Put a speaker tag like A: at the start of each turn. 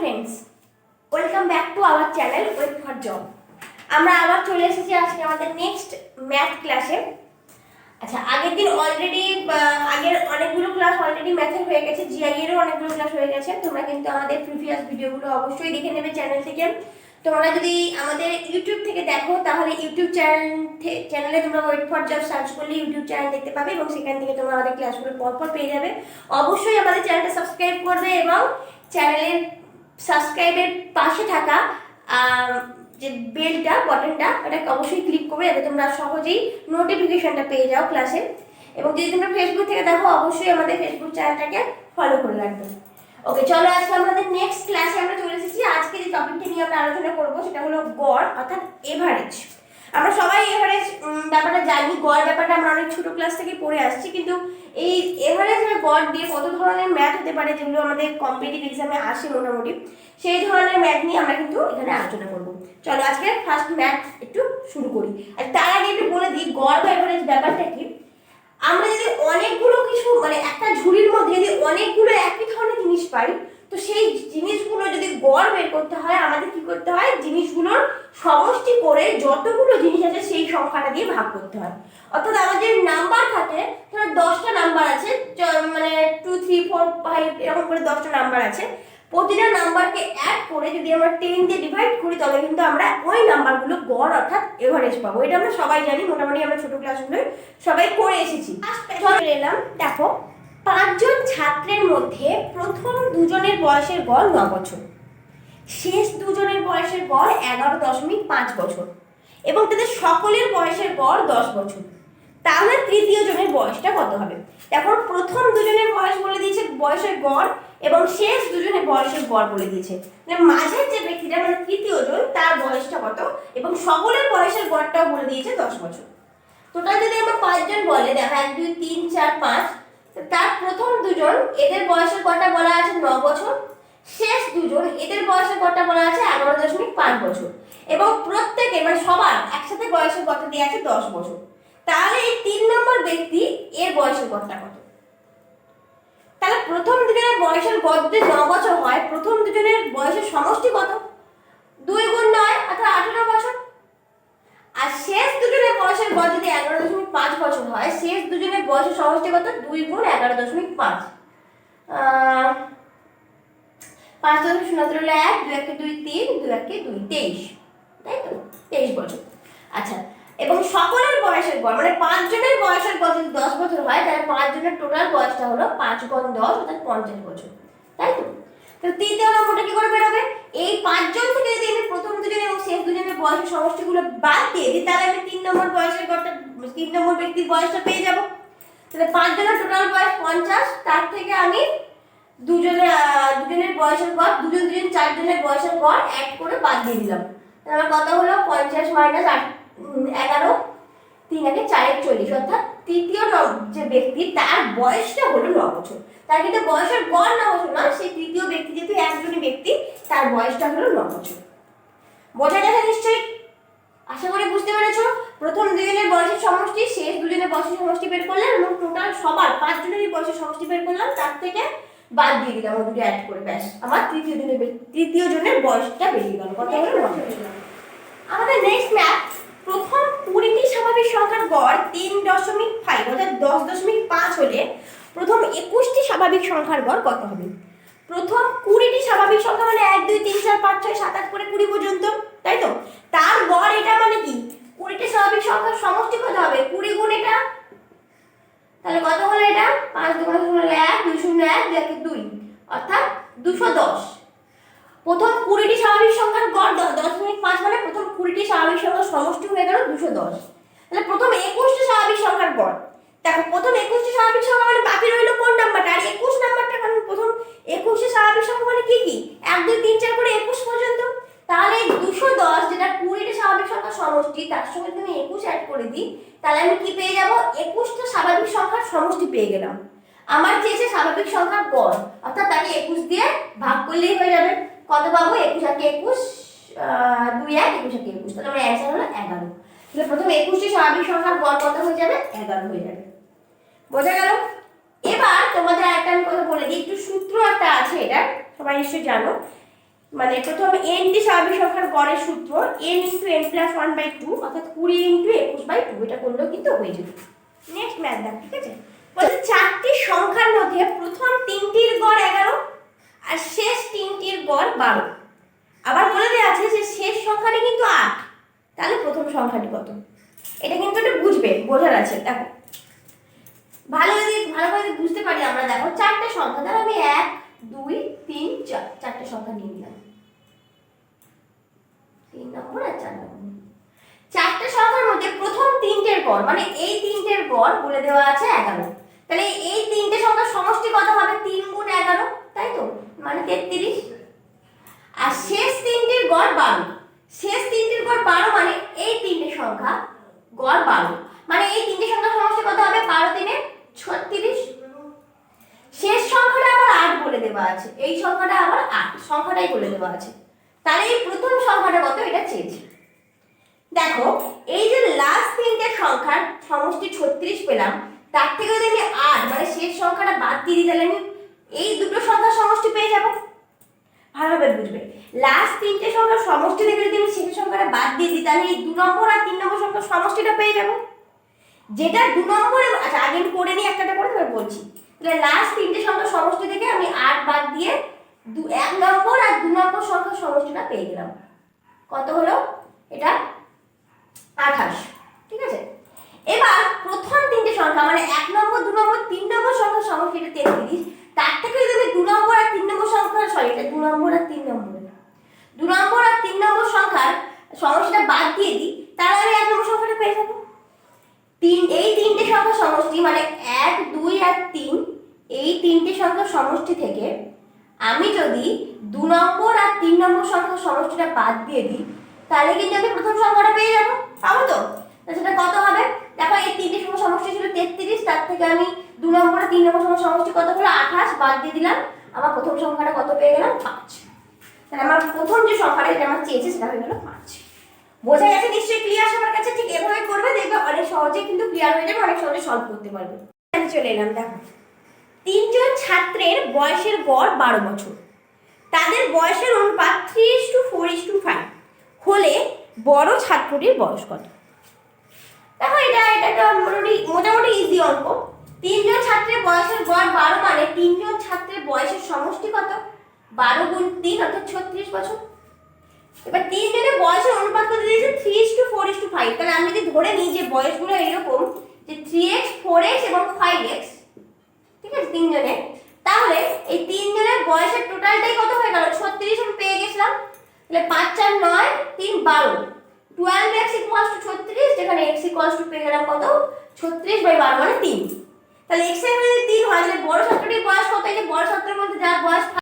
A: Friends welcome back to our channel wait for job আমরা আবার চলে এসেছি আজকে আমাদের নেক্সট ম্যাথ ক্লাসে আচ্ছা আগের দিন অলরেডি আগের অনেকগুলো ক্লাস অলরেডি ম্যাথের হয়ে গেছে জিআই এরও অনেকগুলো ক্লাস হয়ে গেছে। তোমরা কিন্তু আমাদের প্রিভিয়াস ভিডিওগুলো অবশ্যই দেখে নেবে চ্যানেল থেকে। তোমরা যদি আমাদের ইউটিউব থেকে দেখো, তাহলে ইউটিউব চ্যানেল চ্যানেলে তোমরা ওয়েট ফর জব সার্চ করলে ইউটিউব চ্যানেল দেখতে পাবে এবং সেখান থেকে তোমরা আমাদের ক্লাসগুলো পরপর পেয়ে যাবে। অবশ্যই আমাদের চ্যানেলটা সাবস্ক্রাইব করবে এবং চ্যানেলের সাবস্ক্রাইবের পাশে থাকা যে বেলটা বটনটা ওটা অবশ্যই ক্লিক করবে যাতে তোমরা সহজেই নোটিফিকেশনটা পেয়ে যাও ক্লাসে এবং যদি তোমরা ফেসবুক থেকে দেখো, অবশ্যই আমাদের ফেসবুক চ্যানেলটাকে ফলো করে রাখবে। ওকে চলো আজকে আমাদের নেক্সট ক্লাসে আমরা চলে এসেছি। আজকে যে টপিকটা নিয়ে আমরা আলোচনা করব, সেটা হলো গড়, অর্থাৎ এভারেজ আমরা সবাই এভারেজ ব্যাপারটা জানি, গড় ব্যাপারটা আমরা অনেক ছোট ক্লাস থেকে পড়ে আসছি, কিন্তু এই এভারেজ আর গড় দিয়ে কত ধরনের ম্যাথ হতে পারে যেগুলো আমাদের কম্পিটিভ এক্সামে আসে মোটামুটি, সেই ধরনের ম্যাথ নিয়ে আমরা কিন্তু এখানে আলোচনা করব। চলো আজকে ফার্স্ট ম্যাথ একটু শুরু করি। আর তার আগে একটু বলে দিই, গড় বা এভারেজ ব্যাপারটা কি? আমরা যদি অনেকগুলো কিছু মানে একটা ঝুড়ির মধ্যে যদি অনেকগুলো একই ধরনের জিনিস পাই, তো সেই জিনিসগুলো যদি গড় বের করতে হয়, আমাদের কি করতে হয় জিনিসগুলোর সমষ্টি করে যতগুলো জিনিস আছে সেই সংখ্যাটা দিয়ে ভাগ করতে হয়। অর্থাৎ আমাদের নাম্বার থাকে ধরো দশটা নাম্বার আছে মানে টু থ্রি ফোর ফাইভ এরকম করে দশটা নাম্বার আছে। প্রতিটা নাম্বারকে অ্যাড করে যদি আমরা টেন দিয়ে ডিভাইড করি তবে কিন্তু আমরা ওই নাম্বারগুলো গড় অর্থাৎ এভারেজ পাবো। এটা আমরা সবাই জানি মোটামুটি আমরা ছোট ক্লাসগুলো সবাই করে এসেছি। এলাম দেখো পাঁচজন ছাত্রের মধ্যে প্রথম দুজনের বয়সের গড় ন বছর। শেষ দুজনের বয়সের গড় এগারো দশমিক পাঁচ বছর এবং তাদের সকলের বয়সের গড় দশ বছর। তাহলে তৃতীয় জনের বয়সটা কত হবে? দেখো, প্রথম দুজনের বয়স বলে দিয়েছে বয়সের গড় এবং শেষ দুজনের বয়সের গড় বলে দিয়েছে। মানে মাঝের যে ব্যক্তিটা মানে তৃতীয় জন, তার বয়সটা কত এবং সকলের বয়সের গড়টাও বলে দিয়েছে দশ বছর। টোটাল যদি আমরা পাঁচজন বলে, দেখো, এক, দুই, তিন, চার, পাঁচ, তার প্রথম দুজন, এদের বয়সের গড়টা বলা আছে ন বছর। শেষ দুজন এদের বয়সের গড়টা বলা আছে এগারো দশমিক পাঁচ বছর। এবং প্রত্যেকে মানে সবার একসাথে বয়সের গড়টা দিয়ে আছে দশ বছর। তাহলে এই তিন নম্বর ব্যক্তি এর বয়সের গড়টা কত? তাহলে প্রথম দুজনের বয়সের গড় যদি ন বছর হয়, প্রথম দুজনের বয়সের সমষ্টি কত? দুই গুণ নয় অর্থাৎ আঠেরো বছর। আর শেষ দুজনের বয়সের গড় যদি এগারো দশমিক পাঁচ বছর হয়, শেষ দুজনের বয়সের সমষ্টি কত? দুই গুণ এগারো দশমিক পাঁচ। পাঁচ দশমিক শূন্য হলো এক দু একে দুই তিন দু একে দুই তেইশ। তাই তো? তেইশ বছর। আচ্ছা এবং সকলের বয়সের গড় মানে পাঁচজনের বয়সের গড় যদি দশ বছর হয়, তাহলে পাঁচজনের টোটাল বয়সটা হলো পাঁচ গণ দশ, অর্থাৎ পঞ্চাশ বছর। তাই তো? তো তৃতীয় নম্বরটা কি করে বেরোবে? এই পাঁচজন থেকে যদি আমি প্রথম দুজন এবং শেষ দুজনের বয়সের সমষ্টিগুলো বাদ দিয়ে দিই, তাহলে আমি তিন নম্বর বয়সের গড়টা তিন নম্বর ব্যক্তির বয়সটা পেয়ে যাব। তাহলে পাঁচজনের টোটাল বয়স পঞ্চাশ, তার থেকে আমি দুজনের আহ, দুজনের বয়সের গড় দুজন দুজন চারজনের বয়সের গড় অ্যাড করে বাদ দিয়ে দিলাম। তাহলে কত হলো? পঞ্চাশ মাইনাস আট এগারো তিন আগে চারের চল্লিশ। অর্থাৎ তৃতীয় নম- যে ব্যক্তি তার বয়সটা হলো ন বছর। তার কিন্তু বয়সের গড় ন বছর নয় সেই তৃতীয় ব্যক্তি যেহেতু একজনই ব্যক্তি তার বয়সটা হলো ন বছর। বোঝা গেছে নিশ্চয়ই? আশা করি বুঝতে পেরেছ। প্রথম দুজনের বয়সের সমষ্টি শেষ দুজনের বয়সের সমষ্টি বের করলাম এবং টোটাল সবার পাঁচজনেরই বয়সের সমষ্টি বের করলাম। তার থেকে বাদ দিয়ে দিলাম ওই দুটো অ্যাড করে, ব্যাস। আমার তৃতীয় বে- তৃতীয় জনের বয়সটা বেরিয়ে গেল, কথা হলো। আমাদের নেক্সট ম্যাথ প্রথম কুড়িটি স্বাভাবিক সংখ্যার গড় তিন দশমিক ফাইভ অর্থাৎ দশ দশমিক পাঁচ হলে প্রথম একুশটি স্বাভাবিক সংখ্যার গড় কত হবে? প্রথম কুড়িটি স্বাভাবিক সংখ্যা মানে এক, দুই, তিন, চার, পাঁচ, ছয়, সাত, আট করে কুড়ি পর্যন্ত, তাই তো? তার গড় এটা মানে কি? কুড়িটি স্বাভাবিক সংখ্যার সমষ্টি কত হবে কুড়ি গুণ এটা তাহলে কত হলো এটা পাঁচ দু শূন্য হলো এক দুই শূন্য এক দুই দুই, অর্থাৎ দুশো দশ। প্রথম কুড়িটি স্বাভাবিক সংখ্যার গড় দ- দশমিক পাঁচ মানে প্রথম কুড়িটি স্বাভাবিক সংখ্যার সমষ্টি হয়ে গেল দুশো দশ। তাহলে প্রথম একুশটি স্বাভাবিক সংখ্যার গড়। দেখো, প্রথম একুশটি স্বাভাবিক সংখ্যা মানে বাকি রইল কোন নাম্বারটা? আর একুশ নাম্বারটা কারণ প্রথম একুশটি স্বাভাবিক সংখ্যা মানে কি কি? এক, দুই, তিন, চার করে একুশ পর্যন্ত। তাহলে দুশো দশ যেটা কুড়িটি স্বাভাবিক সংখ্যার সমষ্টি, তার সঙ্গে আমি একুশ অ্যাড করে দিই, তাহলে আমি কি পেয়ে যাব? একুশটা স্বাভাবিক সংখ্যার সমষ্টি পেয়ে গেলাম। আমার চেয়েছে স্বাভাবিক সংখ্যার গড়। অর্থাৎ তাকে একুশ দিয়ে ভাগ করলেই হয়ে যাবে। কত পাবো? একুশ একে একুশ? দুই এক, একুশ একে একুশ। তাহলে আমার অ্যান্সার হলো এগারো। তাহলে প্রথমে একুশটি স্বাভাবিক সংখ্যার গড় কত হয়ে যাবে? এগারো হয়ে যাবে। বোঝা গেল? এবার তোমাদের একটা আমি কথা বলে দিই। একটু সূত্র একটা আছে এটা সবাই নিশ্চয়ই জানো। মানে প্রথম এন টি স্বাভাবিক সংখ্যার গড়ের সূত্র N into N plus one by two অর্থাৎ কুড়ি ইন্টু একুশ বাই টু এটা করলেও কিন্তু হয়ে যাবে। নেক্সট ম্যাথ দেখ, ঠিক আছে? বলছে, চারটি সংখ্যার মধ্যে প্রথম তিনটির গড় এগারো আর শেষ তিনটির গড় বারো। আবার বলে দেওয়া আছে যে, শেষ সংখ্যাটি কিন্তু আট। তাহলে প্রথম সংখ্যাটি কত? এটা কিন্তু একটু বুঝবে, বোঝার আছে, দেখো। ভালো যদি ভালো করে বুঝতে পারি আমরা, দেখো, চারটে সংখ্যা, তাহলে আমি এক, দুই, তিন, চার, চারটে সংখ্যা নিয়ে নিলাম। তিন নম্বর আর চার নম্বর। চারটে সংখ্যার মধ্যে প্রথম তিনটের গড় মানে এই তিনটের গড় বলে দেওয়া আছে এগারো। তাহলে এই তিনটে সংখ্যার সমষ্টি কত হবে? তিন গুণ এগারো, তাই তো? মানে তেত্রিশ। আর শেষ তিনটির গড় বারো। শেষ তিনটির গড় বারো মানে এই তিনটে সংখ্যা গড় বারো। মানে এই তিনটে সংখ্যার সমষ্টি কত হবে? বারো তিনে ছত্রিশ। শেষ সংখ্যাটা আবার আট বলে দেওয়া আছে। এই সংখ্যাটা আবার আট। সংখ্যাটাই বলে দেওয়া আছে। তাহলে এই প্রথম সংখ্যাটা কত? এটা চেয়েছে। দেখো, এই যে লাস্ট তিনটে সংখ্যার সমষ্টি ছত্রিশ পেলাম তার থেকে যদি আমি আট মানে শেষ সংখ্যাটা বাদ দিয়ে দিই, তাহলে আমি এই দুটো সংখ্যার সমষ্টি পেয়ে যাব। ভালোভাবে বুঝবে। লাস্ট তিনটে সংখ্যার সমষ্টি থেকে যদি আমি শেষ সংখ্যাটা বাদ দিয়ে দিই, তাহলে এই দু নম্বর আর তিন নম্বর সংখ্যার সমষ্টিটা পেয়ে যাব। যেটা দু নম্বরে আচ্ছা আগে আমি করে নিই একটা করে তারপর বলছি। তাহলে লাস্ট তিনটে সংখ্যার সমষ্টি থেকে আমি আট বাদ দিয়ে দু, এক নম্বর আর দু নম্বর সংখ্যার সমষ্টিটা পেয়ে গেলাম। কত হলো? এটা আঠাশ, ঠিক আছে? এবার প্রথম তিনটে সংখ্যা মানে এক নম্বর, দু নম্বর, তিন নম্বর সংখ্যার সমষ্টিটা তেত্রিশ তার থেকে যদি দু নম্বর আর তিন নম্বর সংখ্যার সরি এটা দু নম্বর আর তিন নম্বর দু নম্বর আর তিন নম্বর সংখ্যার সমষ্টিটা বাদ দিয়ে দিই তাহলে আমি এক নম্বর সংখ্যাটা পেয়ে যাব। তিন, এই তিনটে সংখ্যার সমষ্টি মানে এক, দুই আর তিন, এই তিনটে সংখ্যার সমষ্টি থেকে আমি যদি দু নম্বর আর তিন নম্বর সংখ্যার সমষ্টিটা বাদ দিয়ে দিই, তাহলে কিন্তু আমি প্রথম সংখ্যাটা পেয়ে যাব। পাবো তা সেটা কত হবে? দেখো, এই তিনটে সংখ্যার সমষ্টি ছিল তেত্রিশ, তার থেকে আমি দু নম্বর তিন নম্বর সংখ্যার সমষ্টি কত হলো? আঠাশ, বাদ দিয়ে দিলাম। আমার প্রথম সংখ্যাটা কত পেয়ে গেলাম? পাঁচ। তাহলে আমার প্রথম যে সংখ্যাটা, যেটা আমার চেয়েছে, সেটা হয়ে গেল পাঁচ। বোঝা গেছে, নিশ্চয়ই ক্লিয়ার সবার কাছে? ঠিক এভাবে করবে, দেখবে অনেক সহজে কিন্তু ক্লিয়ার হয়ে যাবে, অনেক সহজে সলভ করতে পারবে। চলে এলাম, দেখো। তিনজন ছাত্রের বয়সের গড় বারো বছর। তাদের বয়সের অনুপাত three is to four is to five হলে বড় ছাত্রটির বয়স কত? দেখো, এটা এটা মোটামুটি মোটামুটি ইজি অঙ্ক। তিনজন ছাত্রের বয়সের গড় বারো মানে তিনজন ছাত্রের বয়সের সমষ্টি কত? বারো গুণ তিন অর্থাৎ ছত্রিশ বছর। এবার তিনজনের বয়সের অনুপাত কত দিয়েছে? Three is to four is to five তাহলে আমি যদি ধরে নিই যে বয়সগুলো এরকম, যে থ্রি এক্স ফোর এক্স এবং ফাইভ এক্স ঠিক আছে তিনজনের তাহলে এই তিনজনের বয়সের টোটালটাই কত হয়ে গেল? ছত্রিশ আমি পেয়ে গেছিলাম। তাহলে পাঁচ চার নয়, তিন বারো। টুয়েলভ এক্স ইকুয়ালস টু ছত্রিশ, যেখানে এক্স ইকুয়ালস টু পেয়ে গেলাম কত? ছত্রিশ বাই বারো মানে তিন। তাহলে এক্সের মধ্যে তিন হয়, তাহলে বড় ছাত্রটির বয়স কত? এই যে বড় ছাত্রের মধ্যে যার বয়স